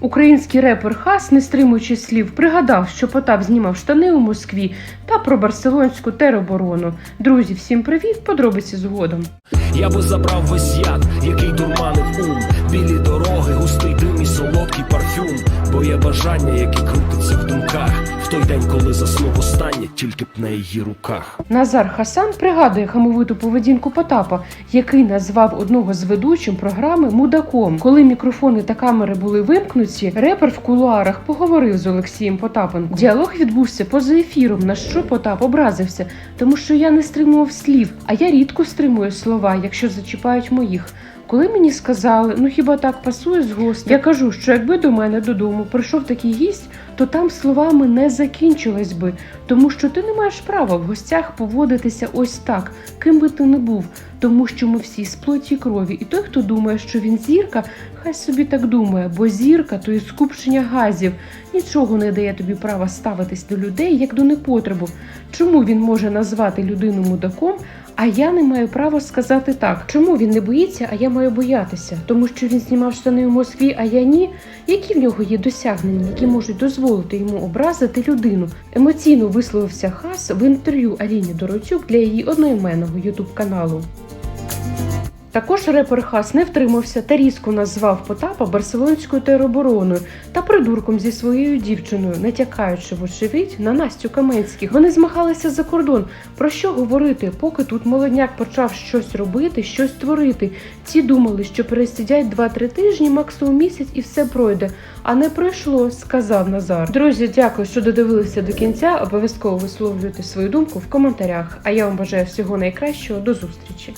Український репер Хас, не стримуючи слів, пригадав, що Потап знімав штани у Москві та про барселонську тероборону. Друзі, всім привіт! Подробиці згодом. Я би забрав весь яд, який дурманив ум, білі дороги, густий дим і солодкий парфюм, бо є бажання, яке крутиться в думках, в той день, коли заснув останнє, тільки б на її руках. Назар Хасан пригадує хамовиту поведінку Потапа, який назвав одного з ведучим програми мудаком. Коли мікрофони та камери були вимкнуті, репер в кулуарах поговорив з Олексієм Потапенком. Діалог відбувся поза ефіром, на що Потап образився, тому що я не стримував слів, а я рідко стримую слова, якщо зачіпають моїх. Коли мені сказали, ну хіба так пасує з гостем, я кажу, що якби до мене додому прийшов такий гість, то там словами не закінчилось би, тому що ти не маєш права в гостях поводитися ось так, ким би ти не був, тому що ми всі з плоті крові. І той, хто думає, що він зірка, хай собі так думає, бо зірка то є скупчення газів. Нічого не дає тобі права ставитись до людей як до непотребу. Чому він може назвати людину мудаком? А я не маю права сказати так. Чому він не боїться, а я маю боятися? Тому що він знімав штани у Москві, а я ні. Які в нього є досягнення, які можуть дозволити йому образити людину? Емоційно висловився Хас в інтерв'ю Аліні Дороцюк для її одноіменного ютуб каналу. Також репер Хас не втримався та різко назвав Потапа барселонською теробороною та придурком зі своєю дівчиною, натякаючи вочевидь на Настю Каменських. Вони змагалися за кордон. Про що говорити, поки тут молодняк почав щось робити, щось творити. Ті думали, що пересидять 2-3 тижні, максимум місяць, і все пройде. А не пройшло, сказав Назар. Друзі, дякую, що додивилися до кінця. Обов'язково висловлюйте свою думку в коментарях. А я вам бажаю всього найкращого. До зустрічі.